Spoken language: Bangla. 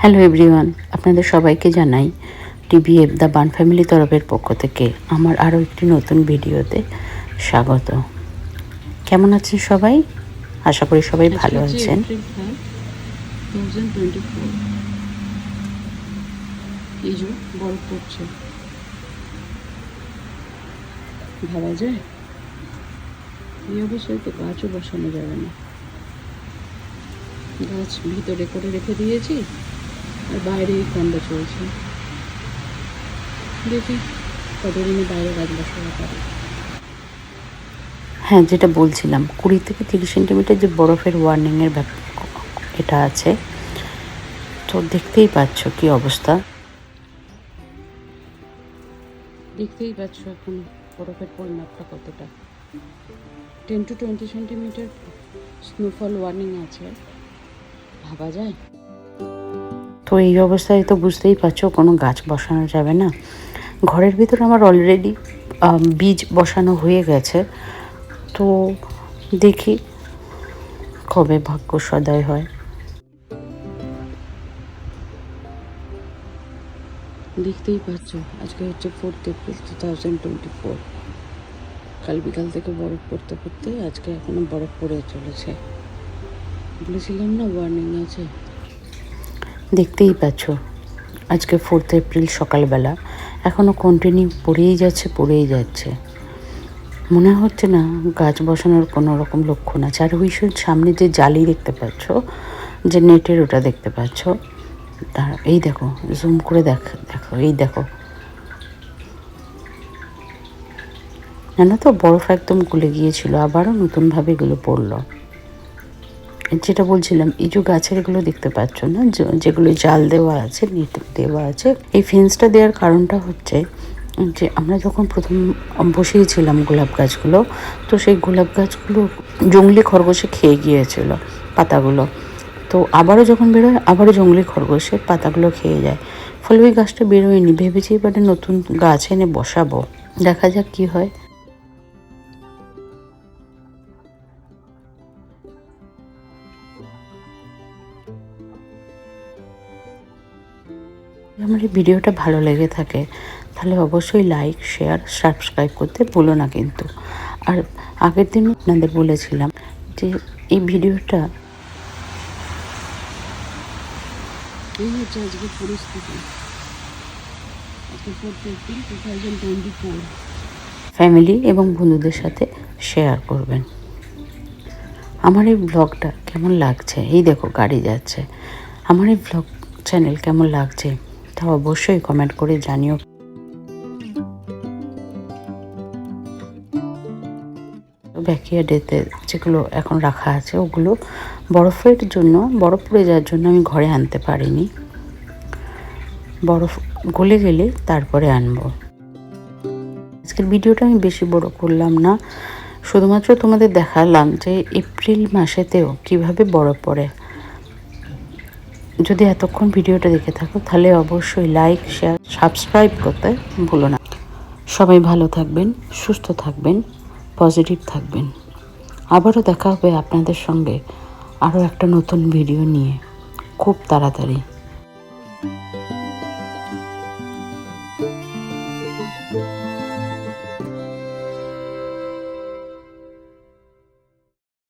হ্যালো এভরিওয়ান আপনাদের সবাইকে জানাই টিভিএফ দ্য বান ফ্যামিলি তরফের পক্ষ থেকে আমার আরও একটি নতুন ভিডিওতে স্বাগত। কেমন আছেন সবাই? আশা করি সবাই ভালো আছেন। এই যে বরফ পড়ছে। ভাবা যায়? এই অবস্থায় তো গাছও বসানো যাবে না। গাছ ভিতরে করে রেখে দিয়েছি। বাইরেই ঠান্ডা চলছে দেখি কতদিনে বাইরে গাছ বসাতে পারি হ্যাঁ যেটা বলছিলাম কুড়ি থেকে তিরিশ সেন্টিমিটার যে বরফের ওয়ার্নিংয়ের ব্যাপার এটা আছে। তো দেখতেই পাচ্ছ কি অবস্থা। দেখতেই পাচ্ছ এখন বরফের পরিমাপটা কতটা। Ten to twenty centimetre snowfall warning আছে। ভাবা যায়? তো এই অবস্থায় তো বুঝতেই পারছ, কোনো গাছ বসানো যাবে না। ঘরের ভিতরে আমার অলরেডি বীজ বসানো হয়ে গেছে। তো দেখি কবে ভাগ্য সদয় হয়। দেখতেই পাচ্ছ, আজকে হচ্ছে fourth April two thousand twenty four কাল বিকাল থেকে বরফ পড়তে পড়তে আজকে এখনও বরফ পড়ে চলেছে। বলেছিলাম না ওয়ার্নিং আছে? দেখতেই পাচ্ছ। আজকে ফোর্থ এপ্রিল সকালবেলা। এখনও কন্টিনিউ পড়েই যাচ্ছে পড়েই যাচ্ছে। মনে হচ্ছে না গাছ বসানোর কোনো রকম লক্ষণ আছে। আর ওই সামনে যে জালি দেখতে পাচ্ছ, যে নেটের ওটা দেখতে পাচ্ছ তার এই দেখো জুম করে দেখ, দেখো, এই দেখো। জানো তো, বরফ একদম গলে গিয়েছিল, আবারও নতুনভাবে এগুলো পড়ল। যেটা বলছিলাম, এই যে গাছের এগুলো দেখতে পাচ্ছ না যেগুলো জাল দেওয়া আছে, নেট দেওয়া আছে, এই ফেন্সটা দেওয়ার কারণটা হচ্ছে যে, আমরা যখন প্রথম বসিয়েছিলাম গোলাপ গাছগুলো, তো সেই গোলাপ গাছগুলো জঙ্গলি খরগোশে খেয়ে গিয়েছিল পাতাগুলো। তো আবারও যখন বেরোয়, আবারও জঙ্গলি খরগোশে পাতাগুলো খেয়ে যায়। ফলে ওই গাছটা বেরোয়নি। ভেবেছি এবারে নতুন গাছ এনে বসাবো। দেখা যাক কি হয়। আমার এই ভিডিওটা ভালো লেগে থাকে তাহলে অবশ্যই লাইক শেয়ার সাবস্ক্রাইব করতে ভুলো না কিন্তু। আর আগের দিন আপনাদের বলেছিলাম যে এই ভিডিওটা এই হচ্ছে আজকে পরিস্থিতি। আজকে fourth April two thousand twenty four family এবং বন্ধুদের সাথে শেয়ার করবেন। আমার এই ব্লগটা কেমন লাগছে? এই দেখো গাড়ি যাচ্ছে। আমার এই ব্লগ চ্যানেল কেমন লাগছে? তা অবশ্যই কমেন্ট করে জানিও। ব্যাকিয়ার্ডেতে যেগুলো এখন রাখা আছে, ওগুলো বরফের জন্য, বরফ পড়ে যাওয়ার জন্য আমি ঘরে আনতে পারিনি। বরফ গলে গেলে তারপরে আনব। আজকের ভিডিওটা আমি বেশি বড় করলাম না। শুধুমাত্র তোমাদের দেখালাম যে এপ্রিল মাসেতেও কীভাবে বরফ পড়ে। যদি এতক্ষণ ভিডিওটা দেখে থাকো, তাহলে অবশ্যই লাইক শেয়ার সাবস্ক্রাইব করতে ভুলো না। সবাই ভালো থাকবেন, সুস্থ থাকবেন পজিটিভ থাকবেন। আবারও দেখা হবে আপনাদের সঙ্গে আরও একটা নতুন ভিডিও নিয়ে। খুব তাড়াতাড়ি।